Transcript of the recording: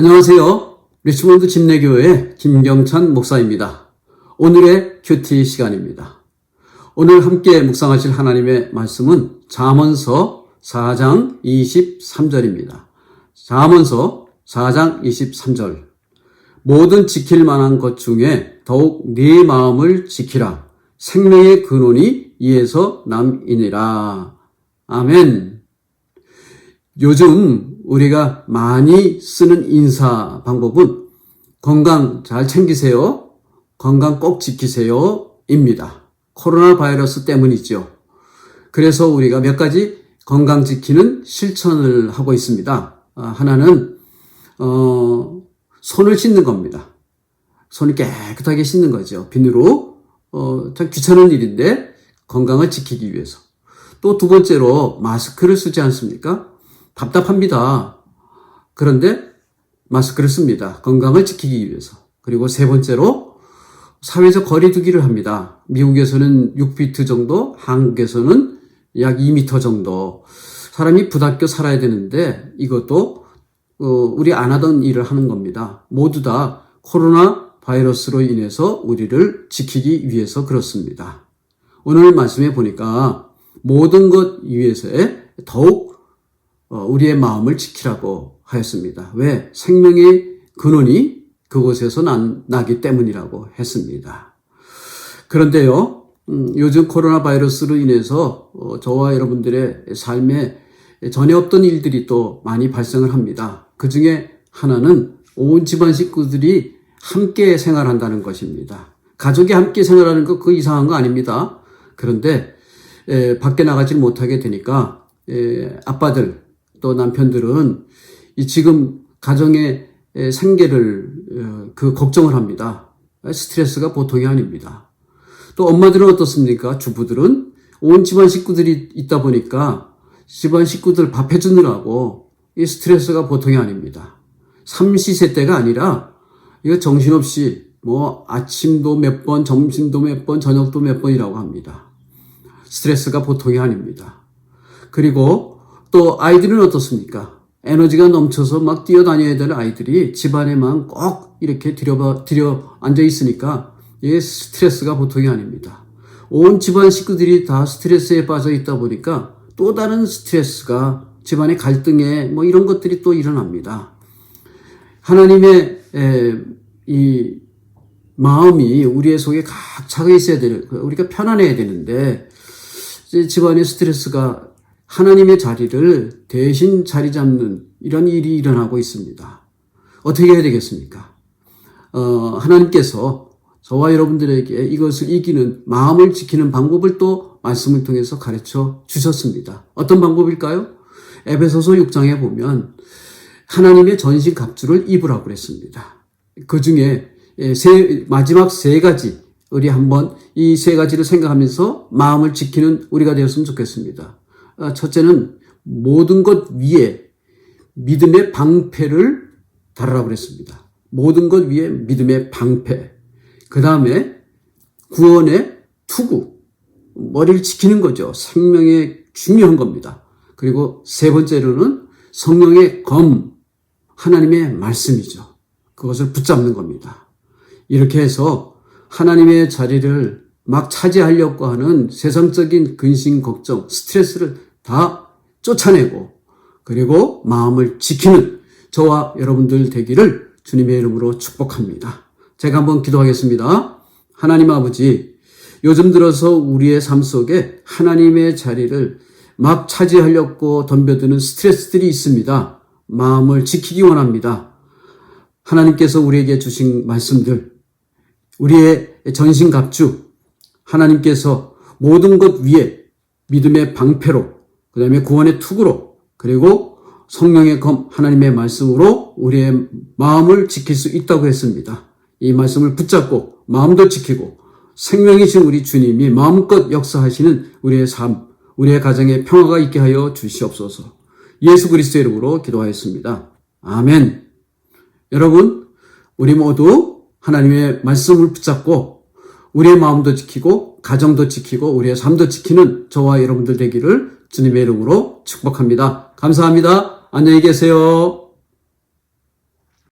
안녕하세요. 리치몬드 침례교회 김경찬 목사입니다. 오늘의 큐티 시간입니다. 오늘 함께 묵상하실 하나님의 말씀은 잠언서 4장 23절입니다. 잠언서 4장 23절. 모든 지킬 만한 것 중에 더욱 네 마음을 지키라. 생명의 근원이 이에서 남이니라. 아멘. 요즘 우리가 많이 쓰는 인사 방법은 건강 잘 챙기세요. 건강 꼭 지키세요. 입니다. 코로나 바이러스 때문이죠. 그래서 우리가 몇 가지 건강 지키는 실천을 하고 있습니다. 아, 하나는, 어, 손을 씻는 겁니다. 손을 깨끗하게 씻는 거죠. 비누로. 어, 참 귀찮은 일인데 건강을 지키기 위해서. 또 두 번째로 마스크를 쓰지 않습니까? 답답합니다. 그런데 마스크를 씁니다. 건강을 지키기 위해서. 그리고 세 번째로 사회적 거리두기를 합니다. 미국에서는 6피트 정도, 한국에서는 약 2미터 정도. 사람이 부닥겨 살아야 되는데 이것도 어, 우리 안 하던 일을 하는 겁니다. 모두 다 코로나 바이러스로 인해서 우리를 지키기 위해서 그렇습니다. 오늘 말씀에 보니까 모든 것 위해서에 더욱 어, 우리의 마음을 지키라고 하였습니다. 왜? 생명의 근원이 그곳에서 난, 나기 때문이라고 했습니다. 그런데요, 음, 요즘 코로나 바이러스로 인해서 어, 저와 여러분들의 삶에 전혀 없던 일들이 또 많이 발생을 합니다. 그 중에 하나는 온 집안 식구들이 함께 생활한다는 것입니다. 가족이 함께 생활하는 거그 이상한 거 아닙니다. 그런데 에, 밖에 나가지 못하게 되니까 에, 아빠들 또 남편들은 이 지금 가정의 에, 생계를 어, 그 걱정을 합니다. 스트레스가 보통이 아닙니다. 또 엄마들은 어떻습니까? 주부들은 온 집안 식구들이 있다 보니까 집안 식구들 밥 해주느라고 이 스트레스가 보통이 아닙니다. 삼시세때가 아니라 이거 정신없이 뭐 아침도 몇 번, 점심도 몇 번, 저녁도 몇 번이라고 합니다. 스트레스가 보통이 아닙니다. 그리고 또 아이들은 어떻습니까? 에너지가 넘쳐서 막 뛰어다녀야 될 아이들이 집안에만 꼭 이렇게 들여, 들여 앉아 있으니까 이게 스트레스가 보통이 아닙니다. 온 집안 식구들이 다 스트레스에 빠져 있다 보니까 또 다른 스트레스가 집안의 갈등에 뭐 이런 것들이 또 일어납니다. 하나님의 에, 이 마음이 우리의 속에 각 차가 있어야 되는, 우리가 편안해야 되는데, 집안의 스트레스가 하나님의 자리를 대신 자리 잡는 이런 일이 일어나고 있습니다. 어떻게 해야 되겠습니까? 어, 하나님께서 저와 여러분들에게 이것을 이기는 마음을 지키는 방법을 또 말씀을 통해서 가르쳐 주셨습니다. 어떤 방법일까요? 에베소서 6장에 보면 하나님의 전신 갑주를 입으라고 그랬습니다. 그 중에 세, 마지막 세 가지, 우리 한번 이 세 가지를 생각하면서 마음을 지키는 우리가 되었으면 좋겠습니다. 아, 첫째는 모든 것 위에 믿음의 방패를 달으라고 그랬습니다. 모든 것 위에 믿음의 방패. 그 다음에 구원의 투구. 머리를 지키는 거죠. 생명에 중요한 겁니다. 그리고 세 번째로는 성령의 검, 하나님의 말씀이죠. 그것을 붙잡는 겁니다. 이렇게 해서 하나님의 자리를 막 차지하려고 하는 세상적인 근심, 걱정, 스트레스를 다 쫓아내고 그리고 마음을 지키는 저와 여러분들 되기를 주님의 이름으로 축복합니다. 제가 한번 기도하겠습니다. 하나님 아버지, 요즘 들어서 우리의 삶 속에 하나님의 자리를 막 차지하려고 덤벼드는 스트레스들이 있습니다. 마음을 지키기 원합니다. 하나님께서 우리에게 주신 말씀들, 우리의 전신갑주, 하나님께서 모든 것 위에 믿음의 방패로, 그 다음에 구원의 투구로, 그리고 성령의 검, 하나님의 말씀으로 우리의 마음을 지킬 수 있다고 했습니다. 이 말씀을 붙잡고 마음도 지키고 생명이신 우리 주님이 마음껏 역사하시는 우리의 삶, 우리의 가정에 평화가 있게 하여 주시옵소서. 예수 그리스도의 이름으로 기도하였습니다. 아멘. 여러분, 우리 모두 하나님의 말씀을 붙잡고 우리의 마음도 가정도 지키고 우리의 삶도 지키는 저와 여러분들 되기를 주님의 이름으로 축복합니다. 감사합니다. 안녕히 계세요.